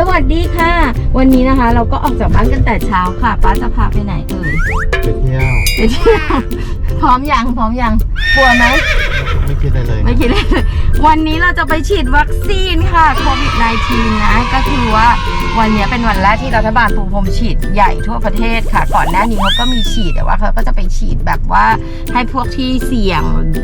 สวัสดีค่ะ วันนี้นะคะ เราก็ออกจากบ้านกันแต่เช้าค่ะ ป้าจะพาไปไหนเอ่ยไปเที่ยวไปเที่ยวพร้อมยังพร้อมยังกลัวไหมไม่ คิดอะไรเลยไม่คิดเลยวันนี้เราจะไปฉีดวัคซีนค่ะโควิด -19 นะก็คือว่าวันนี้เป็นวันแรกที่รัฐบาลปูพรมฉีดใหญ่ทั่วประเทศค่ะ ก่อนหน้านี้เขาก็มีฉีดแต่ว่าเขาก็จะไปฉีดแบบว่าให้พวกที่เสี่ยง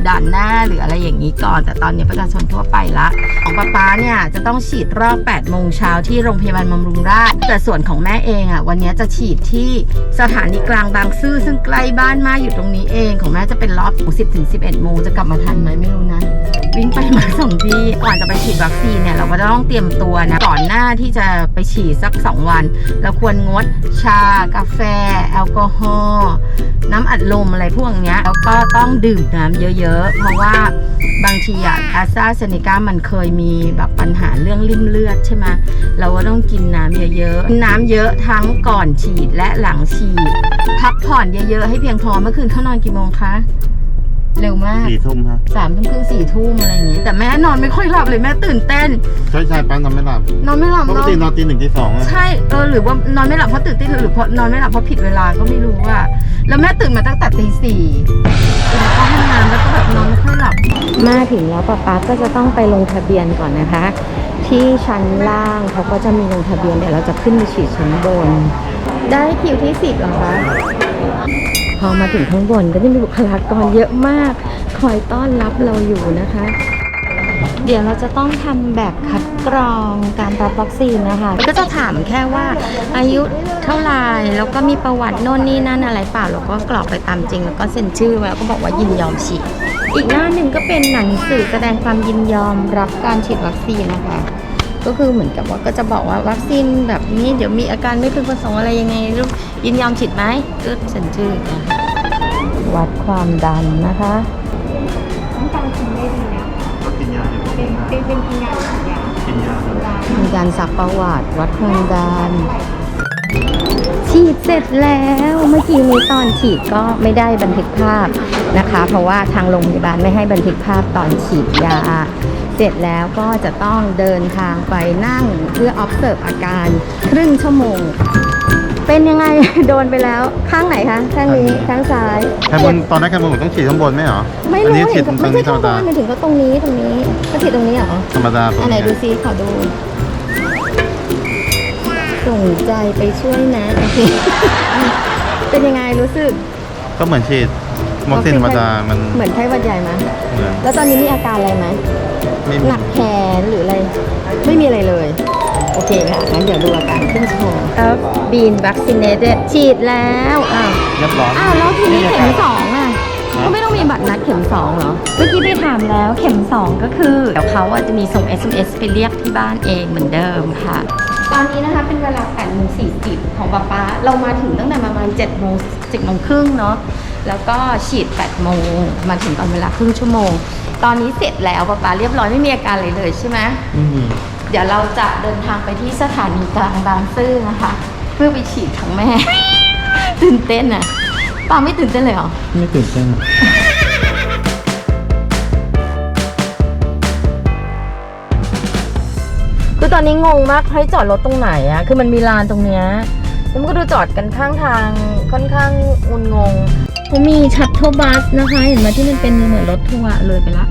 ด่านหน้าหรืออะไรอย่างนี้ก่อน แต่ตอนนี้ประชาชนทั่วไปละของป้าป๊าเนี่ยจะต้องฉีดรอบ8โมงเช้าที่โรงพยาบาลบำรุงราษฎร์แต่ส่วนของแม่เองอะวันนี้จะฉีดที่สถานีกลางบางซื่อซึ่งใกล้บ้านมากอยู่ตรงนี้เองของแม่จะเป็นรอบ10ถึง11โมงจะกลับมาทันไหมไม่รู้นะ วิ่งไปมาสองที่ก่อนจะไปฉีดวัคซีนเนี่ยเราก็จะต้องเตรียมตัวนะ ก่อนหน้าที่จะไปฉีดสัก 2 วัน เราควรงดชากาแฟ แอลกอฮอล์น้ำอัดลมอะไรพวกเนี้ยแล้วก็ต้องดื่มน้ำเยอะๆ เพราะว่าบางทีอะอาซาเซเนกามันเคยมีแบบปัญหาเรื่องริ่มเลือดใช่ไหมเราก็ต้องกินน้ำเยอะๆ น้ำเยอะทั้งก่อนฉีดและหลังฉีด พักผ่อนเยอะๆ ให้เพียงพอเมื่อคืนเข้านอนกี่โมงคะ เร็วมากสี่ทุ่มฮะสามทุ่มครึ่งสี่ทุ่มอะไรอย่างงี้ แต่แม่นอนไม่ค่อยหลับเลยแม่ตื่นเต้น ใช่ใช่ปั้นนอนไม่หลับนอนไม่หลับปกเนาะตินอนตีหนึ่งตีสองอะใช่เออหรือว่านอนไม่หลับเพราะตื่นเต้นหรือเพราะนอนไม่หลับเพราะผิดเวลาก็ไม่รู้อะแล้วแม่ตื่นมาตั้งแต่ตีสี่แล้วก็ห้องน้ำแล้วก็แบบนอนไม่ค่อยหลับมาถึงแล้วป๊าป๊าก็จะต้องไปลงทะเบียนก่อนนะคะ ที่ชั้นล่างเขาก็จะมีลงทะเบียนเดี๋ยวเราจะขึ้นไปฉีดชั้นบน ได้คิวที่สิบเหรอคะพ อมาถึงข้างบนก็จะมีบุคลากรเยอะมาก คอยต้อนรับเราอยู่นะคะ เดี๋ยวเราจะต้องทำแบบคัดกรองการรับวัคซีนนะคะ ก็จะถามแค่ว่าอายุเท่าไหร่แล้วก็มีประวัติโน่นนี่นั่นอะไรเปล่าแล้วก็กรอกไปตามจริง แล้วก็เซ็นชื่อไว้แล้วก็บอกว่ายินยอมฉีดอีกหน้าหนึ่งก็เป็นหนังสือแสดงความยินยอมรับการฉีดวัคซีนนะคะก็คือเหมือนกับว่าก็จะบอกว่าวัคซีนแบบนี้เดี๋ยวมีอาการไม่พึงประสงค์อะไรยังไงลูกยินยอมฉีดไหมก็เซ็นชื่อนะคะ วัดความดันนะคะก็กินยาอยู่เป็นเป็นเป็นกินยากินยามีการซักประวัติวัดความดันฉีดเสร็จแล้วเมื่อกี้นี้ตอนฉีดก็ไม่ได้บันทึกภาพนะคะ เพราะว่าทางโรงพยาบาลไม่ให้บันทึกภาพตอนฉีดยา เสร็จแล้วก็จะต้องเดินทางไปนั่งเพื่อ observe อาการครึ่งชั่วโมง เป็นยังไง โดนไปแล้ว ข้างไหนคะ ข้างนี้ ข้างซ้ายแค่บนตอนนั้นแค่บนผมต้องฉีดข้างบนไหมเหรอ ไม่อัรู้นี้เห็ฉีนดตรงไม่นี้ใช่ธรรข้ามงบดานหมายถึงก็ตรงนี้ตรงนี้ ก็ฉีดตรงนี้เหรอ ธรรมดาอันไหนดูซิขอดู ส่งใจไปช่วยนะ โอเค เป็นยังไงรู้สึก ก็เหมือนฉีดวัคซีนธรรมดา มัน เหมือนไข้หวัดใหญ่ไหมเหมือนแล้วตอนนี้มีอาการอะไรไหมไม่มีหนักแขนหรืออะไร ไม่มีอะไรเลย โอเคค่ะ งั้นเดี๋ยวดูอาการขึ้นโชว์เอฟบีนวัคซีนเนตฉีดแล้ว อ้าว เรียบร้อยอ้าว แล้วทีนี้อาเข็มการสองอะฮะก็ไม่ต้องมีบัตรนัดเข็มสองเหรอ เมื่อกี้ไปถามแล้วเข็มสองก็คือ เดี๋ยวเขาอะจะมีส่ง SMS ไปเรียกที่บ้านเองเหมือนเดิมค่ะ ตอนนี้นะคะเป็นเวลา8โมง40 ของป๊าป๊า เรามาถึงตั้งแต่ประมาณ7โมง10โมงครึ่งเนาะ แล้วก็ฉีด8โมงมาถึงตอนเวลาครึ่งชั่วโมง ตอนนี้เสร็จแล้วป๊าป๊าเรียบร้อยไม่มีอาการเลยเลยใช่ไหมไม่มี เดี๋ยวเราจะเดินทางไปที่สถานีกลางบางซื่อนะคะ เพื่อไปฉีดของแม่ ตื่นเต้นอะปาไม่ตื่นเต้นเลยเหรอ ไม่ตื่นเต้นคือตอนนี้งงมากให้จอดรถตรงไหนอะคือมันมีลานตรงเนี้ยแล้วมันก็ดูจอดกันข้างทางค่อนข้างงุนงงเขามีชัตเทิลบัสนะคะ เห็นไหมที่มันเป็นเหมือนรถทัวร์เลยไปละ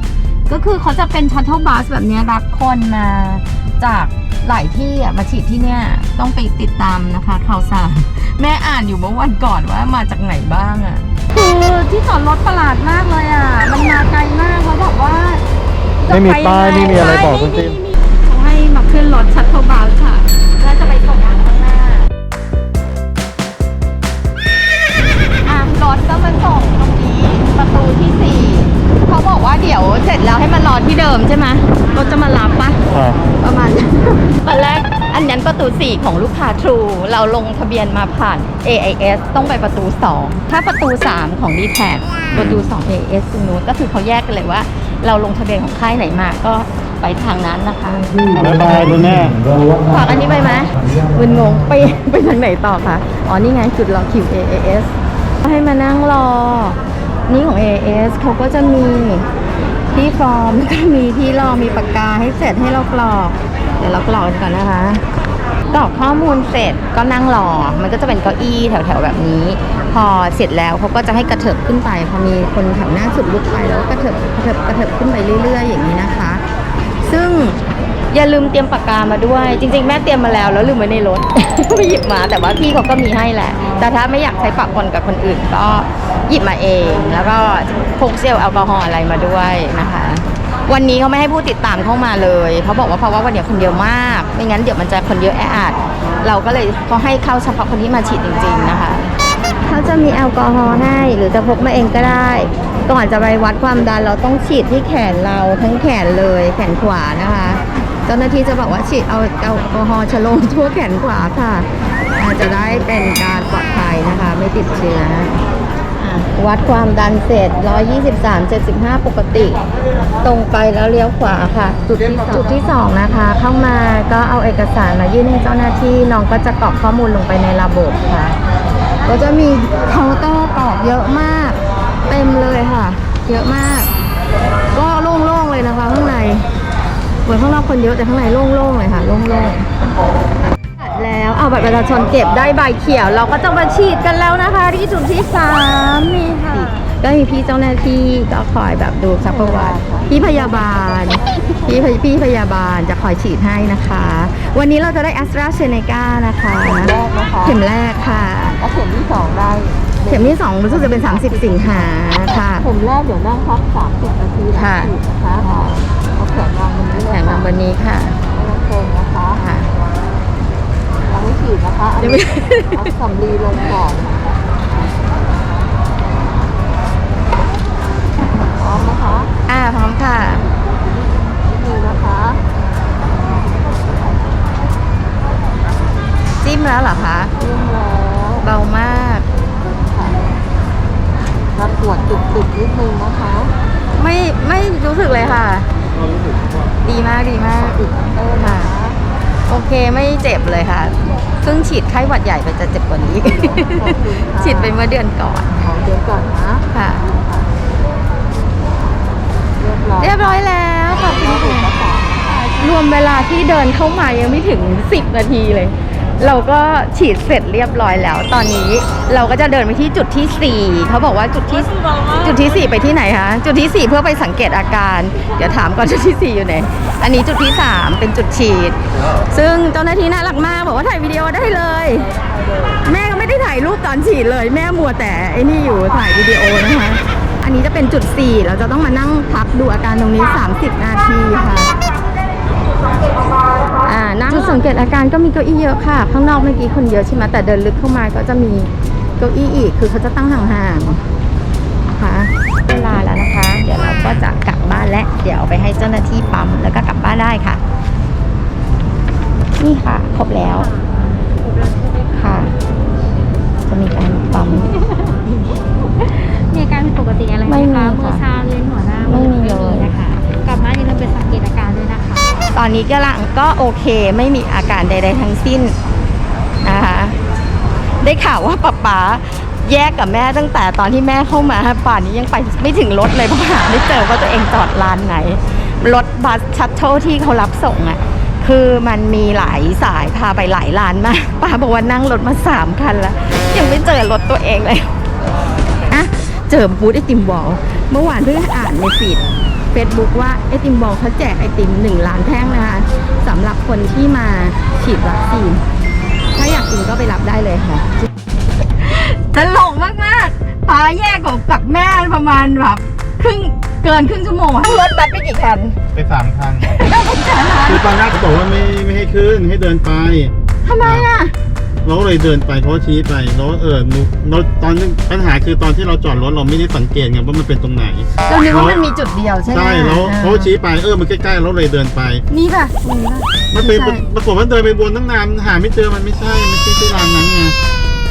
ก็คือเขาจะเป็นชัตเทิลบัสแบบเนี้ยรับคนมา จากหลายที่อะมาฉีดที่เนี่ยต้องไปติดตามนะคะข่าวสารแม่อ่านอยู่เมื่อวันก่อนว่ามาจากไหนบ้างอะคือที่จอดรถประหลาดมากเลยอะ มันมาไกลมากเขาบอกว่าจะไม่มีปป้ายงงไม่มีอะไรบอกใช่ทั้งสิ้นไม่มีเขาให้มาขึ้นรถชัตเทิลบัส บอกว่าเดี๋ยวเสร็จแล้วให้มารอที่เดิมใช่ไหมรถจะมารับปะครับประมาณ ตอนแรกอันนั้นประตู 4 ของลูกค้า True เราลงทะเบียนมาผ่าน AIS ต้องไปประตู 2 ถ้าประตู 3 ของ d t แทประตู 2 AIS ตรงนู้นก็คือเขาแยกกันเลยว่า เราลงทะเบียนของค่ายไหนมาก็ไปทางนั้นนะคะบ๊ายบายคุณแม่ฝากอันนี้ไปไหมมึนงงไปไปทางไหนต่อคะอ๋อนี่ไงจุดรอคิว AAS ให้มานั่งรอ นี่ของ AS เขาก็จะมีที่ที่ฟอร์มก็มีที่รอมีปากกาให้เสร็จให้เรากรอก เดี๋ยวเรากรอกกันก่อนนะคะกรอกข้อมูลเสร็จก็นั่งรอ มันก็จะเป็นเก้าอี้แถวๆแบบนี้ พอเสร็จแล้วเขาก็จะให้กระเถิบขึ้นไป พอมีคนแถวหน้าสุดลุกไปแล้วก็กระเถิบกระเถิบกระเถิบขึ้นไปเรื่อย ๆ อย่างนี้นะคะ ซึ่ง อย่าลืมเตรียมปากกามาด้วย จริง ๆ แม่เตรียมมาแล้วแล้วลืมไว้ในรถไม่หยิบมา แต่ว่าพี่เขาก็มีให้แหละ แต่ถ้าไม่อยากใช้ปะปนกับคนอื่นก็หยิบมาเอง แล้วก็พกเจลแอลกอฮอล์อะไรมาด้วยนะคะ วันนี้เขาไม่ให้ผู้ติดตามเข้ามาเลยเขาบอกว่าเพราะว่าวันนี้คนเยอะมาก ไม่งั้นเดี๋ยวมันจะคนเยอะแออัดเราก็เลยเขาให้เข้าเฉพาะคนที่มาฉีดจริง ๆนะคะเขาจะมีแอลกอฮอล์ให้หรือจะพกมาเองก็ได้ก่อนจะไปวัดความดันเราต้องฉีดที่แขนเราทั้งแขนเลยแขนขวานะคะ เจ้าหน้าที่จะบอกว่าฉีดเอาแอลกอฮอล์ชะโลมทั่วแขนขวาค่ะ อาจจะได้เป็นการปลอดภัยนะคะ ไม่ติดเชื้อวัดความดันเสร็จ 123 75 ปกติ ตรงไปแล้วเลี้ยวขวาค่ะ จุดที่จุดที่สองนะคะ เข้ามาก็เอาเอกสารมายื่นให้เจ้าหน้าที่น้องก็จะกรอกข้อมูลลงไปในระบบค่ะ ก็จะมีเคาน์เตอร์กรอกเยอะมาก เต็มเลยค่ะ เยอะมาก ก็โล่งๆเลยนะคะข้างใน เหมือนข้างนอกคนเยอะแต่ข้างในโล่งๆเลยค่ะโล่งๆแล้วเอาบัตรประชาชนเก็บได้ใบเขียว เราก็จะมาฉีดกันแล้วนะคะ ที่จุดที่สามนี่ค่ะก็มีพี่เจ้าหน้าที่ก็คอยแบบดูซักประวัติพี่พยาบาลพี่พยพี่พยาบาลจะคอยฉีดให้นะคะ วันนี้เราจะได้แอสตราเซเนกานะคะเข็มแรกค่ะแล้วเข็มที่สองได้เข็มที่สองรู้สึกจะเป็น 30 สิงหาค่ะเข็มแรกเดี๋ยวนั่งพักสามสิบนาทีหลังค่ะฉีดนะคะเอา แขนวางบนนี้เลยแข่งค่ะมาวันนี้ค่ะไม่ต้องเกรงนะคะค่ะยังไม่ฉีดนะคะอันยังไม่นี้เอาสำลีลงก่อนพร้อมนะคะอ่าพร้อมค่ะนี่นะคะจิ้มแล้วเหรอคะเริ่มแล้วเบามากค่ะรับตรวจจุดๆนิดนึงนะคะ ไม่ไม่รู้สึกเลยค่ะ ดีมากดีมากติดเตอร์นะโอเคไม่เจ็บเลยค่ะเพิ่งฉีดไข้หวัดใหญ่ไปจะเจ็บกว่านี้ ฉีดไปเมื่อเดือนก่อนขอเดี๋ยวก่อนนะค่ะเรียบร้อยเรียบร้อยแล้วขอบคุณเอกค่ะสารรวมเวลาที่เดินเข้ามายังไม่ถึง 10 นาทีเลย เราก็ฉีดเสร็จเรียบร้อยแล้ว ตอนนี้เราก็จะเดินไปที่จุดที่ 4เขาบอกว่าจุดที่จุดที่ 4 ไปที่ไหนคะจุดที่ 4 เพื่อไปสังเกตอาการ เดี๋ยวถามก่อนจุดที่ 4 อยู่ไหนอันนี้จุดที่ 3 เป็นจุดฉีด ซึ่งเจ้าหน้าที่น่ารักมากบอกว่าถ่ายวิดีโอได้เลย แม่ก็ไม่ได้ถ่ายรูปตอนฉีดเลย แม่มัวแต่ไอ้นี่อยู่ถ่ายวิดีโอนะคะอันนี้จะเป็นจุด 4 เราจะต้องมานั่งพักดูอาการตรงนี้ 30 นาทีค่ะอ่า นั่งจุดสังเกตอาการก็มีเก้าอี้เยอะค่ะ ข้างนอกเมื่อกี้คนเยอะใช่ไหมแต่เดินลึกเข้ามาก็จะมีเก้าอี้อีก คือเขาจะตั้งห่างๆค่ะเวลาแล้วนะคะ เดี๋ยวเราก็จะกลับบ้านและเดี๋ยวเอาไปให้เจ้าหน้าที่ปั๊มแล้วก็กลับบ้านได้ค่ะ นี่ค่ะ ครบแล้วค่ะ จะมีการปั๊มมีอาการผิดปกติอะไรไหมไม่มีคะค่ะมือชาเวียนหัวหน้าไม่มี อนนี้กำลังก็โอเคไม่มีอาการใด ๆ ทั้งสิ้นนะคะได้ข่าวว่าป๊าป๊าแยกกับแม่ตั้งแต่ตอนที่แม่เข้ามาป่านนี้ยังไปไม่ถึงรถเลยเพราะหาไม่เจอว่าตัวเองจอดร้านไหน รถบัสชัตเทิลที่เขารับส่งอะ่ะคือมันมีหลายสายพาไปหลายร้านมากป้าบอกว่านั่งรถมาสามคันแล้วยังไม่เจอรถตัวเองเลยอะเจอบูธไอติมบอลเมื่อวานเพิ่งอ่านในฟีด เฟซบุ๊กว่าไอติมบอลเขาแจกไอติมหนึ่งล้านแท่งนะคะสำหรับคนที่มาฉีดวัคซีน ถ้าอยากกินก็ไปรับได้เลยค่ะตลกมากมากๆป้าแยกกับกับแม่ประมาณแบบครึ่งเกินครึ่งชั่วโมงอะรถบัสไปกี่คันไปสามคันคือตอนแรกเขาบอกว่าไม่ไม่ให้ขึ้นให้เดินไปทำไมอะ เราก็เลยเดินไปเขาก็ชี้ไปแล้วเออหนูเราตอนนั้นปัญหาคือตอนที่เราจอดรถเราไม่ได้สังเกตไงว่ามันเป็นตรงไหนเรานึกว่ามันมีจุดเดียวใช่ไหมใช่แล้วเขาชี้ไปเออมันใกล้ๆเราเลยเดินไป นี่ป่ะนี่ป่ะมันเป็นใช่ปรากฏว่าเดินไปวนตั้งนานหาไม่เจอมันไม่ใช่มันไม่ใช่ร้านนั้นไง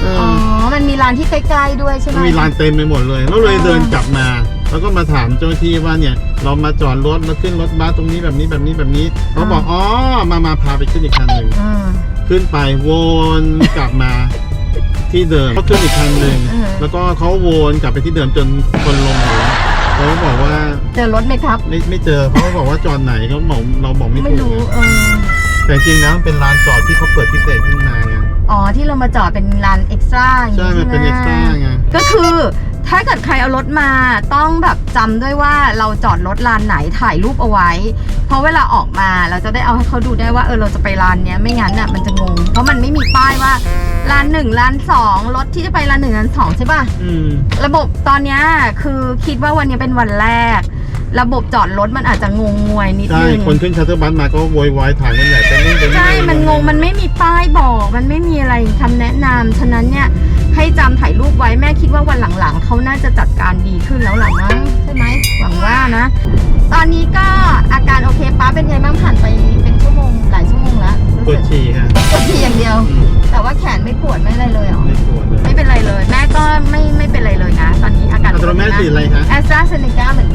เอออ๋อ มันมีร้านที่ใกล้ๆด้วยใช่ไหมมันมีร้านเต็มไปหมดเลย แล้วเลยเดินกลับมา แล้วก็มาถามเจ้าหน้าที่ว่าเนี่ย เรามาจอดรถมาขึ้นรถบัสตรงนี้แบบนี้แบบนี้แบบนี้เขาบอกอ๋อมามาพาไปขึ้นอีกคันหนึ่งอ่า ขึ้นไปวนกลับมาที่เดิมก็ขึ้นอีกคันหนึ่งอืม แล้วก็เขาวนกลับไปที่เดิมจนคนลงหมดแล้วเขาบอกว่าเจอรถไหมครับ ไม่ไม่เจอเพราะเขาบอกว่าจอดไหนเขาบอกเราบอกไม่ไม่ถูรู้กเออแต่จริงๆแล้วมันเป็นลานจอดที่เขาเปิดพิเศษขึ้นมาไงอ๋อที่เรามาจอดเป็นลานเอ็กซ์ตร้าอย่างใช่งี้มันเป็นใช่เอ็กซ์ตร้าไหมไงก็คือ ถ้าเกิดใครเอารถมาต้องแบบจำด้วยว่าเราจอดรถลานไหนถ่ายรูปเอาไว้ เพราะเวลาออกมาเราจะได้เอาให้เขาดูได้ว่าเออเราจะไปลานเนี้ยไม่งั้นน่ะมันจะงง เพราะมันไม่มีป้ายว่าลานหนึ่งลานสองรถที่จะไปลานหนึ่งลานสองใช่ป่ะระบบตอนเนี้ยคือคิดว่าวันนี้เป็นวันแรก ระบบจอดรถมันอาจจะงงงวยนิดใช่นึงคนขึ้นชัตเตอร์บัสมาก็โวยวายถ่ายกันใหญ่เป็นเรื่องเป็นใช่มันงงมันไม่มีป้ายบอก มันไม่มีอะไรคำแนะนำฉะนั้นเนี่ยให้จำถ่ายรูปไว้แม่คิดว่าวันหลังๆเขาน่าจะจัดการดีขึ้นแล้วหลังมั้งใช่ไหมหวังว่านะ ตอนนี้ก็อาการโอเคป้าเป็นไงบ้างผ่านไปเป็นชั่วโมงหลายชั่วโมงแล้วรู้ปวสึดกฉี่ฮะปวดทีอย่างเดียว อืมแต่ว่าแขนไม่ปวดไม่อะไรเลยเหรอ ไม่ปวดเลยไม่เป็นไรเลย แม่ก็ไม่ไม่เป็นไรเลยนะ ตอนนี้อาการอัตโนแม่ฉีดอะไรฮะ แอสตราเซเนกาเหมือน